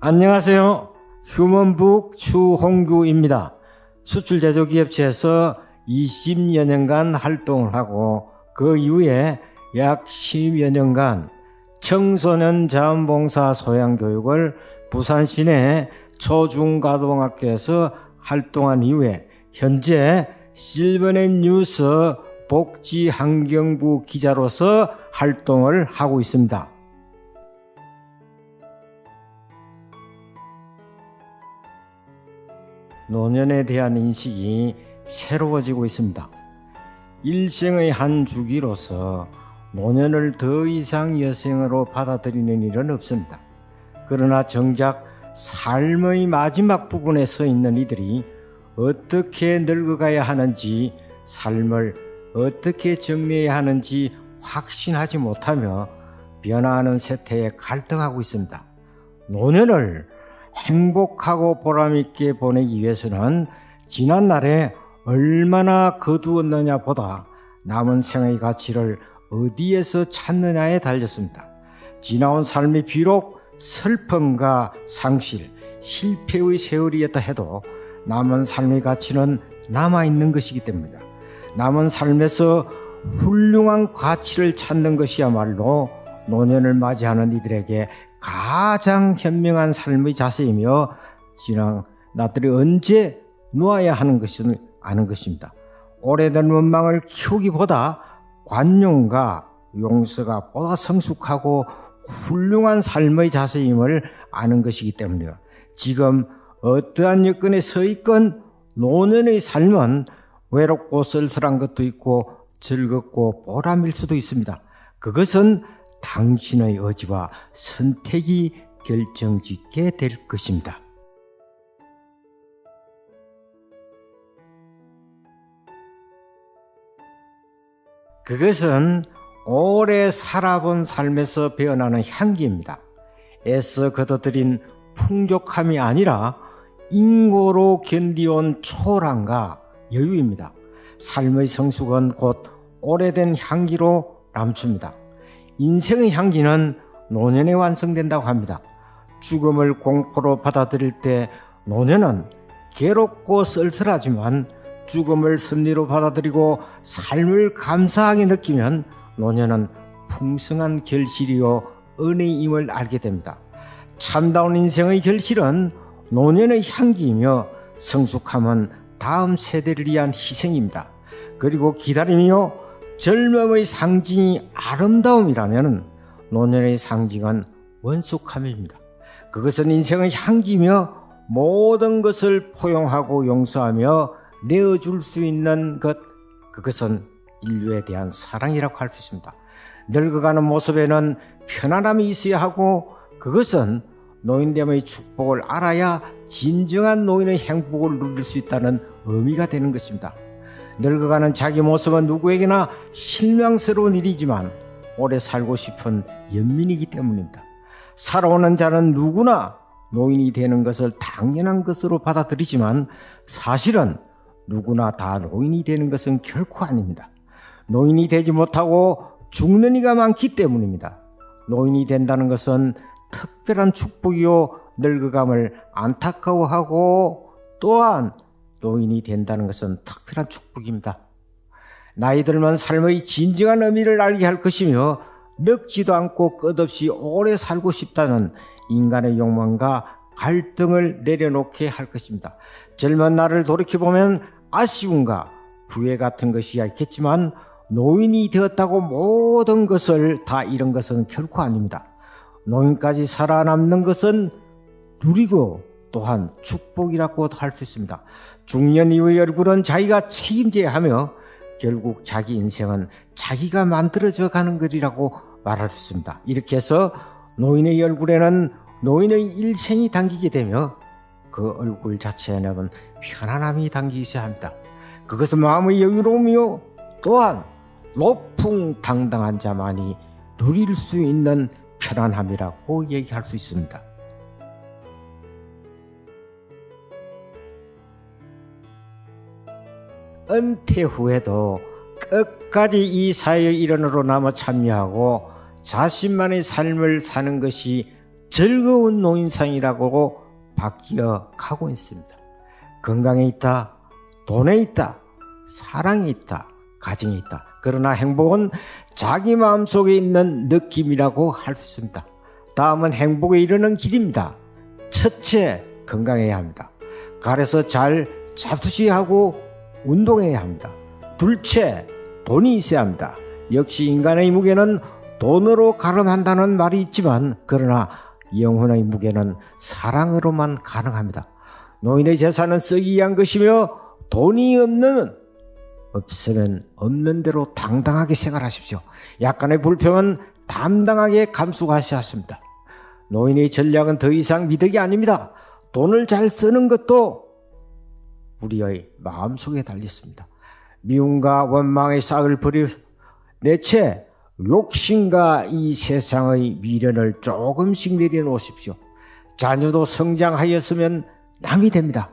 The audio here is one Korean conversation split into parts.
안녕하세요. 휴먼북 추홍규입니다. 수출 제조기업체에서 20여 년간 활동을 하고 그 이후에 약 10여 년간 청소년 자원봉사 소양교육을 부산 시내 초중고등학교에서 활동한 이후에 현재 실버넷 뉴스 복지환경부 기자로서 활동을 하고 있습니다. 노년에 대한 인식이 새로워지고 있습니다. 일생의 한 주기로서 노년을 더 이상 여생으로 받아들이는 일은 없습니다. 그러나 정작 삶의 마지막 부분에 서 있는 이들이 어떻게 늙어가야 하는지 삶을 어떻게 정리해야 하는지 확신하지 못하며 변화하는 세태에 갈등하고 있습니다. 노년을 행복하고 보람있게 보내기 위해서는 지난날에 얼마나 거두었느냐 보다 남은 생의 가치를 어디에서 찾느냐에 달렸습니다. 지나온 삶이 비록 슬픔과 상실, 실패의 세월이었다 해도 남은 삶의 가치는 남아있는 것이기 때문입니다. 남은 삶에서 훌륭한 가치를 찾는 것이야말로 노년을 맞이하는 이들에게 가장 현명한 삶의 자세이며 지난 나들이 언제 놓아야 하는 것을 아는 것입니다. 오래된 원망을 키우기보다 관용과 용서가 보다 성숙하고 훌륭한 삶의 자세임을 아는 것이기 때문이요. 지금 어떠한 여건에 서 있건 노년의 삶은 외롭고 쓸쓸한 것도 있고 즐겁고 보람일 수도 있습니다. 그것은 당신의 의지와 선택이 결정짓게 될 것입니다. 그것은 오래 살아본 삶에서 배어나는 향기입니다. 애써 거둬들인 풍족함이 아니라 인고로 견디온 초랑과 여유입니다. 삶의 성숙은 곧 오래된 향기로 남습니다. 인생의 향기는 노년에 완성된다고 합니다. 죽음을 공포로 받아들일 때 노년은 괴롭고 쓸쓸하지만 죽음을 승리로 받아들이고 삶을 감사하게 느끼면 노년은 풍성한 결실이요 은혜임을 알게 됩니다. 참다운 인생의 결실은 노년의 향기이며 성숙함은 다음 세대를 위한 희생입니다. 그리고 기다림이요 젊음의 상징이 아름다움이라면 노년의 상징은 원숙함입니다. 그것은 인생의 향기며 모든 것을 포용하고 용서하며 내어줄 수 있는 것, 그것은 인류에 대한 사랑이라고 할 수 있습니다. 늙어가는 모습에는 편안함이 있어야 하고 그것은 노인됨의 축복을 알아야 진정한 노인의 행복을 누릴 수 있다는 의미가 되는 것입니다. 늙어가는 자기 모습은 누구에게나 실망스러운 일이지만 오래 살고 싶은 연민이기 때문입니다. 살아오는 자는 누구나 노인이 되는 것을 당연한 것으로 받아들이지만 사실은 누구나 다 노인이 되는 것은 결코 아닙니다. 노인이 되지 못하고 죽는 이가 많기 때문입니다. 노인이 된다는 것은 특별한 축복이요 늙어감을 안타까워하고 또한 노인이 된다는 것은 특별한 축복입니다. 나이 들면 삶의 진정한 의미를 알게 할 것이며 늙지도 않고 끝없이 오래 살고 싶다는 인간의 욕망과 갈등을 내려놓게 할 것입니다. 젊은 나를 돌이켜보면 아쉬움과 후회 같은 것이 있겠지만 노인이 되었다고 모든 것을 다 잃은 것은 결코 아닙니다. 노인까지 살아남는 것은 누리고 또한 축복이라고 할 수 있습니다. 중년 이후의 얼굴은 자기가 책임져야 하며 결국 자기 인생은 자기가 만들어져 가는 것이라고 말할 수 있습니다. 이렇게 해서 노인의 얼굴에는 노인의 일생이 담기게 되며 그 얼굴 자체에는 편안함이 담기 있어야 합니다. 그것은 마음의 여유로움이요 또한 높풍당당한 자만이 누릴 수 있는 편안함이라고 얘기할 수 있습니다. 은퇴 후에도 끝까지 이 사회의 일원으로 남아 참여하고 자신만의 삶을 사는 것이 즐거운 노인상이라고 바뀌어 가고 있습니다. 건강에 있다, 돈에 있다, 사랑에 있다, 가정에 있다. 그러나 행복은 자기 마음 속에 있는 느낌이라고 할 수 있습니다. 다음은 행복에 이르는 길입니다. 첫째, 건강해야 합니다. 가려서 잘 잡수시하고 운동해야 합니다. 둘째, 돈이 있어야 합니다. 역시 인간의 무게는 돈으로 가름한다는 말이 있지만 그러나 영혼의 무게는 사랑으로만 가능합니다. 노인의 재산은 쓰기 위한 것이며 돈이 없는 없으면 없는 대로 당당하게 생활하십시오. 약간의 불평은 담당하게 감수하셔야 합니다. 노인의 전략은 더 이상 미덕이 아닙니다. 돈을 잘 쓰는 것도 우리의 마음속에 달렸습니다. 미움과 원망의 싹을 버려 내채 욕심과 이 세상의 미련을 조금씩 내려놓으십시오. 자녀도 성장하였으면 남이 됩니다.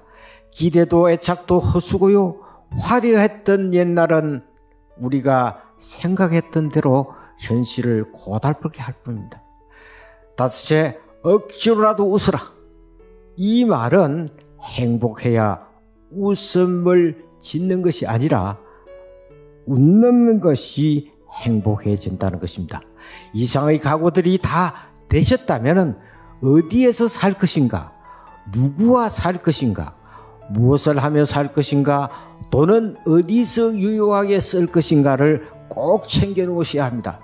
기대도 애착도 허수고요. 화려했던 옛날은 우리가 생각했던 대로 현실을 고달프게 할 뿐입니다. 다섯째, 억지로라도 웃으라. 이 말은 행복해야 웃음을 짓는 것이 아니라 웃는 것이 행복해진다는 것입니다. 이상의 각오들이 다 되셨다면 어디에서 살 것인가? 누구와 살 것인가? 무엇을 하며 살 것인가? 돈은 어디서 유용하게 쓸 것인가를 꼭 챙겨 놓으셔야 합니다.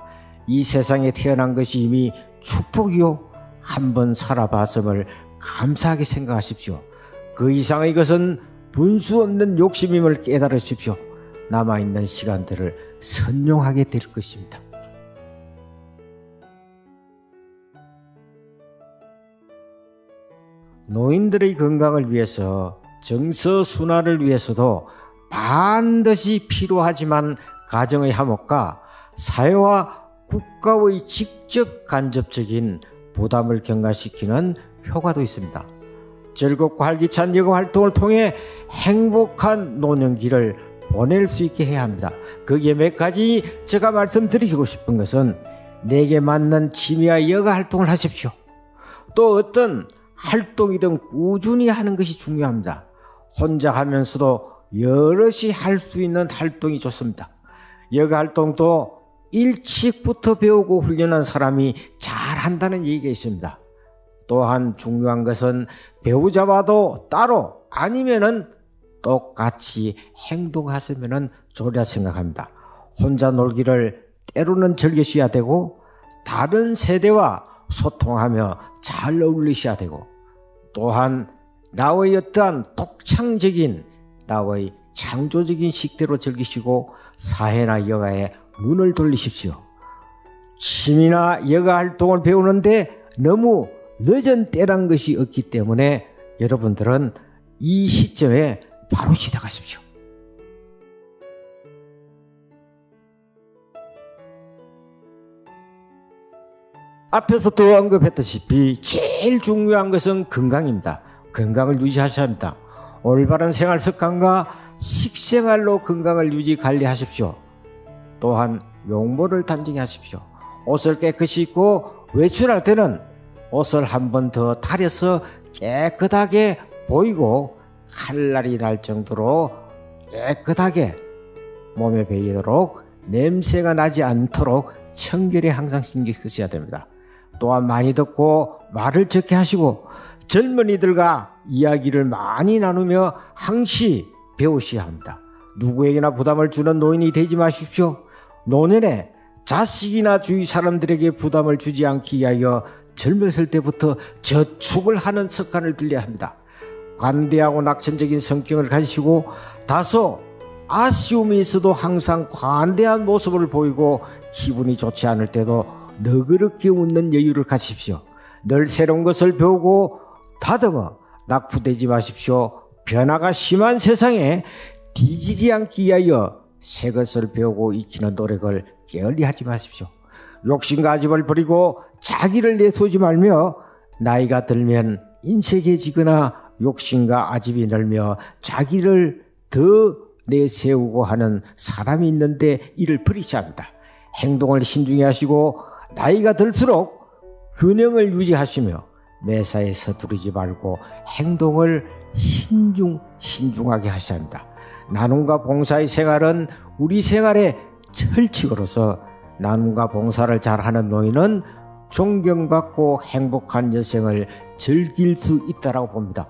이 세상에 태어난 것이 이미 축복이요. 한번 살아봤음을 감사하게 생각하십시오. 그 이상의 것은 분수 없는 욕심임을 깨달으십시오. 남아있는 시간들을 선용하게 될 것입니다. 노인들의 건강을 위해서 정서 순환을 위해서도 반드시 필요하지만 가정의 화목과 사회와 국가의 직접 간접적인 부담을 경과시키는 효과도 있습니다. 즐겁고 활기찬 여가 활동을 통해 행복한 노년기를 보낼 수 있게 해야 합니다. 거기에 몇 가지 제가 말씀드리고 싶은 것은 내게 맞는 취미와 여가 활동을 하십시오. 또 어떤 활동이든 꾸준히 하는 것이 중요합니다. 혼자 하면서도 여럿이 할 수 있는 활동이 좋습니다. 여가 활동도 일찍부터 배우고 훈련한 사람이 잘 한다는 얘기가 있습니다. 또한 중요한 것은 배우자와도 따로 아니면은 똑같이 행동하시면은 좋으리라 생각합니다. 혼자 놀기를 때로는 즐기셔야 되고 다른 세대와 소통하며 잘 어울리셔야 되고 또한 나의 어떠한 독창적인 나의 창조적인 식대로 즐기시고 사회나 여가에 눈을 돌리십시오. 취미나 여가 활동을 배우는데 너무 늦은 때란 것이 없기 때문에 여러분들은 이 시점에 바로 시작하십시오. 앞에서도 언급했다시피 제일 중요한 것은 건강입니다. 건강을 유지하셔야 합니다. 올바른 생활 습관과 식생활로 건강을 유지 관리하십시오. 또한 용모를 단정히 하십시오. 옷을 깨끗이 입고 외출할 때는 옷을 한 번더 달여서 깨끗하게 보이고 칼날이 날 정도로 깨끗하게 몸에 배이도록 냄새가 나지 않도록 청결에 항상 신경 쓰셔야 됩니다. 또한 많이 듣고 말을 적게 하시고 젊은이들과 이야기를 많이 나누며 항시 배우셔야 합니다. 누구에게나 부담을 주는 노인이 되지 마십시오. 노년에 자식이나 주위 사람들에게 부담을 주지 않기 위하여 젊었을 때부터 저축을 하는 습관을 들여야 합니다. 관대하고 낙천적인 성격을 가지시고 다소 아쉬움이 있어도 항상 관대한 모습을 보이고 기분이 좋지 않을 때도 너그럽게 웃는 여유를 가십시오. 늘 새로운 것을 배우고 다듬어 낙후되지 마십시오. 변화가 심한 세상에 뒤지지 않기 위하여 새 것을 배우고 익히는 노력을 게을리 하지 마십시오. 욕심과 집을 버리고 자기를 내세우지 말며 나이가 들면 인색해지거나 욕심과 아집이 늘며 자기를 더 내세우고 하는 사람이 있는데 이를 버리셔야 합니다. 행동을 신중히 하시고 나이가 들수록 균형을 유지하시며 매사에 서두르지 말고 행동을 신중, 신중하게 하셔야 합니다. 나눔과 봉사의 생활은 우리 생활의 철칙으로서 나눔과 봉사를 잘하는 노인은 존경받고 행복한 여생을 즐길 수 있다라고 봅니다.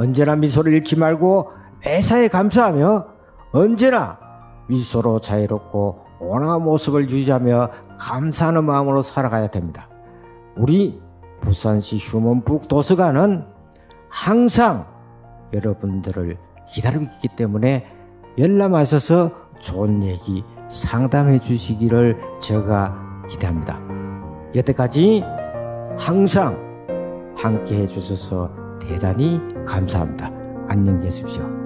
언제나 미소를 잃지 말고 매사에 감사하며 언제나 미소로 자유롭고 온화한 모습을 유지하며 감사하는 마음으로 살아가야 됩니다. 우리 부산시 휴먼북 도서관은 항상 여러분들을 기다리고 있기 때문에 열람하셔서 좋은 얘기 상담해 주시기를 제가 기대합니다. 여태까지 항상 함께 해주셔서 대단히 감사합니다. 안녕히 계십시오.